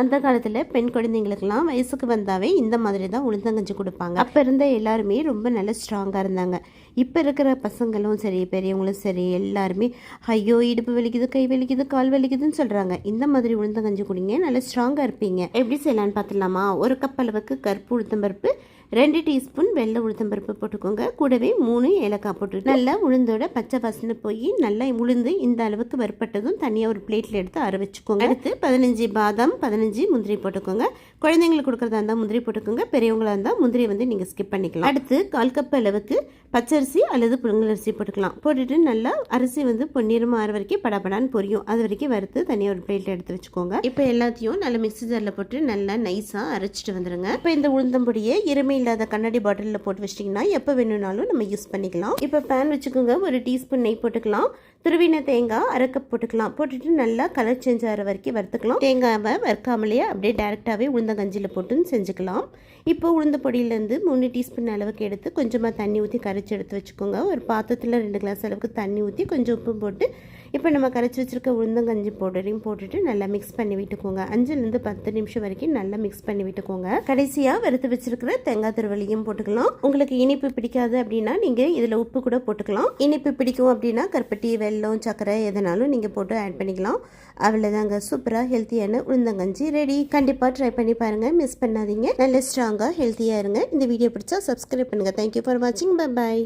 அந்த காலத்தில் பெண் குழந்தைங்களுக்கெல்லாம் வயசுக்கு வந்தாவே இந்த மாதிரி தான் உளுந்தங்கஞ்சி கொடுப்பாங்க. அப்போ இருந்த எல்லாருமே ரொம்ப நல்ல ஸ்ட்ராங்காக இருந்தாங்க. இப்போ இருக்கிற பசங்களும் சரி பெரியவங்களும் சரி எல்லாருமே ஐயோ இடுப்பு வலிக்குது கை வலிக்குது கால் வலிக்குதுன்னு சொல்கிறாங்க இந்த மாதிரி உளுந்தங்கஞ்சி குடிங்க நல்லா ஸ்ட்ராங்காக இருப்பீங்க. எப்படி செய்யலான்னு பார்த்துலாமா ஒரு கப் அளவுக்கு கருப்பு உளுத்தம்பருப்பு ரெண்டு டீஸ்பூன் வெள்ளை உளுத்தம்பருப்பு போட்டுக்கோங்க. கூடவே மூணு ஏலக்காய் போட்டு நல்லா உளுந்தோட பச்சை வாசனை போய் நல்லா உளுந்து இந்த அளவுக்கு வறுப்பட்டதும் தனியாக ஒரு பிளேட்டில் எடுத்து அரை வச்சுக்கோங்க. அடுத்து பதினஞ்சு பாதாம் பதினஞ்சு முந்திரி போட்டுக்கோங்க. குழந்தைங்களுக்கு கொடுக்குறதா இருந்தால் முந்திரி போட்டுக்கோங்க. பெரியவங்களா இருந்தால் முந்திரி வந்து நீங்கள் ஸ்கிப் பண்ணிக்கலாம். அடுத்து கால் கப் அளவுக்கு பச்சரிசி அல்லது புழுங்கல் அரிசி போட்டுக்கலாம். போட்டுட்டு நல்லா அரிசி வந்து பொன்னிறமாக ஆறு வரைக்கும் படபடான்னு பொரியும். அது வரைக்கும் வறுத்து தனியாக ஒரு பிளேட்டில் எடுத்து வச்சுக்கோங்க. இப்போ எல்லாத்தையும் நல்லா மிக்சி ஜாரில் போட்டு நல்லா நைஸாக அரைச்சிட்டு வந்துடுங்க இப்போ இந்த உளுந்தம்பொடியை இருமை இல்லாத கண்ணாடி பாட்டிலில் போட்டு வச்சிட்டிங்கன்னா எப்போ வேணும்னாலும் நம்ம யூஸ் பண்ணிக்கலாம். இப்போ பேன் வச்சுக்கோங்க. ஒரு டீஸ்பூன் நெய் போட்டுக்கலாம். துருவின தேங்காய் அரை கப் போட்டுக்கலாம். போட்டுட்டு நல்லா கலர் சேஞ்ச் ஆகிற வரைக்கும் வறுத்துக்கலாம். தேங்காவை வறுக்காமலேயே அப்படியே டேரெக்டாகவே உளுந்தங்கஞ்சியில் போட்டு செஞ்சுக்கலாம். இப்போ உளுந்த பொடியிலேருந்து மூணு டீஸ்பூன் அளவுக்கு எடுத்து கொஞ்சமாக தண்ணி ஊற்றி கரைச்சி எடுத்து வச்சுக்கோங்க. ஒரு பாத்திரத்தில் ரெண்டு கிளாஸ் அளவுக்கு தண்ணி ஊற்றி கொஞ்சம் உப்பு போட்டு இப்போ நம்ம கரைச்சி வச்சுருக்க உளுந்தங்கஞ்சி பவுடரையும் போட்டுட்டு நல்லா மிக்ஸ் பண்ணி விட்டுக்கோங்க. அஞ்சுலேருந்து பத்து நிமிஷம் வரைக்கும் நல்லா மிக்ஸ் பண்ணி விட்டுக்கோங்க. கடைசியாக வறுத்து வச்சிருக்கிற தேங்காய் திருவலியும் போட்டுக்கலாம். உங்களுக்கு இனிப்பு பிடிக்காது அப்படின்னா நீங்கள் இதில் உப்பு கூட போட்டுக்கலாம். இனிப்பு பிடிக்கும் அப்படின்னா கருப்பட்டி வெல்லம் சர்க்கரை எதனாலும் நீங்கள் போட்டு ஆட் பண்ணிக்கலாம். அவ்வளோதாங்க சூப்பராக ஹெல்த்தியான உளுந்தங்கஞ்சி ரெடி கண்டிப்பாக ட்ரை பண்ணி பாருங்கள் மிஸ் பண்ணாதீங்க. நல்ல ஸ்ட்ராங்காக ஹெல்த்தியாக இருங்க. இந்த வீடியோ பிடிச்சா சப்ஸ்கிரைப் பண்ணுங்கள் தேங்க்யூ ஃபார் வாட்சிங் பாய்